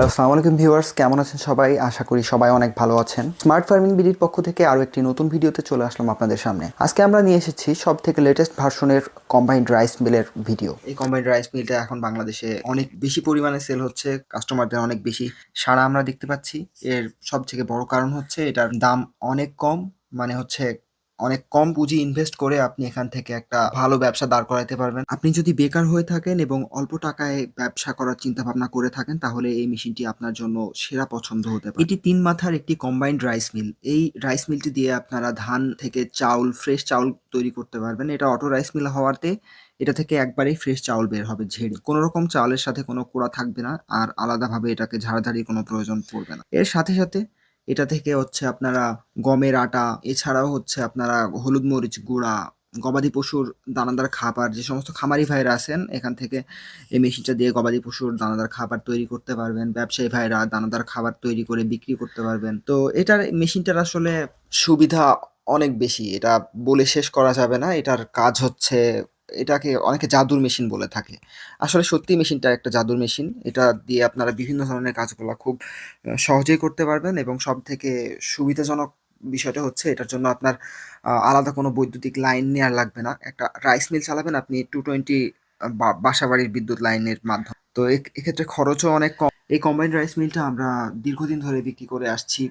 Hello, আসসালামু আলাইকুম viewers, কেমন আছেন সবাই? আশা করি সবাই অনেক ভালো আছেন। স্মার্ট ফার্মিং বিডির পক্ষ থেকে আরও একটি নতুন ভিডিওতে চলে আসলাম আপনাদের সামনে। আজকে আমরা নিয়ে এসেছি সব থেকে লেটেস্ট ভার্সনের কম্বাইন্ড রাইস মিলের ভিডিও এই কম্বাইন্ড রাইস মিলটা এখন বাংলাদেশে অনেক বেশি পরিমাণে সেল হচ্ছে কাস্টমারদের অনেক বেশি সাড়া আমরা দেখতে পাচ্ছি। এর সব থেকে বড় কারণ হচ্ছে এটার দাম অনেক কম মানে হচ্ছে অনেক কম পুঁজি ইনভেস্ট করে আপনি এখান থেকে একটা ভালো ব্যবসা দাঁড় করাতে পারবেন। আপনি যদি বেকার হয়ে থাকেন এবং অল্প টাকায় ব্যবসা করার চিন্তা ভাবনা করে থাকেন, তাহলে এই মেশিনটি আপনার জন্য সেরা পছন্দ হতে পারে। এটি তিন মাথার একটি কম্বাইন্ড রাইস মিল এই রাইস মিলটি দিয়ে আপনারা ধান থেকে চাউল ফ্রেশ চাউল তৈরি করতে পারবেন। এটা অটো রাইস মিল হওয়াতে এটা থেকে একবারেই ফ্রেশ চাউল বের হবে ঝেড়ে। কোনো রকম চাউলের সাথে কোনো কোড়া থাকবে না আর আলাদাভাবে এটাকে ঝাড়াঝাড়ি কোনো প্রয়োজন পড়বে না। এর সাথে সাথে এটা থেকে হচ্ছে আপনারা গমের আটা, এছাড়াও হচ্ছে আপনারা হলুদ মরিচ গুঁড়া, গবাদি পশুর দানাদার খাবার, যে সমস্ত খামারি ভাইরা আছেন, এখান থেকে এই মেশিনটা দিয়ে গবাদি পশুর দানাদার খাবার তৈরি করতে পারবেন, ব্যবসায়ী ভাইরা দানাদার খাবার তৈরি করে বিক্রি করতে পারবেন। তো এটার মেশিনটার আসলে সুবিধা অনেক বেশি, এটা বলে শেষ করা যাবে না, এটার কাজ হচ্ছে এটাকে অনেকে জাদুর মেশিন বলে থাকে। আসলে সত্যি মেশিনটা একটা জাদুর মেশিন। এটা দিয়ে আপনারা বিভিন্ন ধরনের কাজগুলো খুব সহজেই করতে পারবেন এবং সব থেকে সুবিধাজনক বিষয়টা হচ্ছে এটার জন্য আপনার আলাদা কোনো বৈদ্যুতিক লাইন নেওয়ার লাগবে না। একটা রাইস মিল চালাবেন, আপনি টু টোয়েন্টি বাসা বাড়ির বিদ্যুৎ লাইনের মাধ্যমে। তো এক্ষেত্রে খরচও অনেক কম। এই কম্বাইন্ড রাইস মিলটা আমরা দীর্ঘদিন ধরে বিক্রি করে আসছি।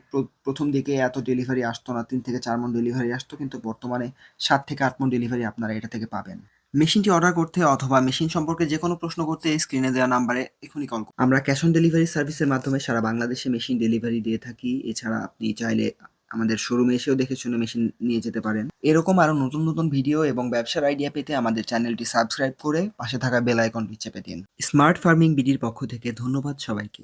প্রথম দিকে এত ডেলিভারি আসতো না, তিন থেকে চার মন ডেলিভারি আসতো, কিন্তু বর্তমানে সাত থেকে আট মন ডেলিভারি আপনারা এটা থেকে পাবেন। মেশিনটি অর্ডার করতে অথবা মেশিন সম্পর্কে যে কোনো প্রশ্ন করতে স্ক্রিনে দেওয়া নাম্বারে এখনই কল করুন। আমরা ক্যাশ অন ডেলিভারি সার্ভিসের মাধ্যমে সারা বাংলাদেশে মেশিন ডেলিভারি দিয়ে থাকি। এছাড়া আপনি চাইলে আমাদের শোরুমে এসেও দেখে শুনে মেশিন নিয়ে যেতে পারেন। এরকম আরও নতুন নতুন ভিডিও এবং ব্যবসার আইডিয়া পেতে আমাদের চ্যানেলটি সাবস্ক্রাইব করে পাশে থাকা বেল আইকনটি চেপে দিন। স্মার্ট ফার্মিং বিডির পক্ষ থেকে ধন্যবাদ সবাইকে।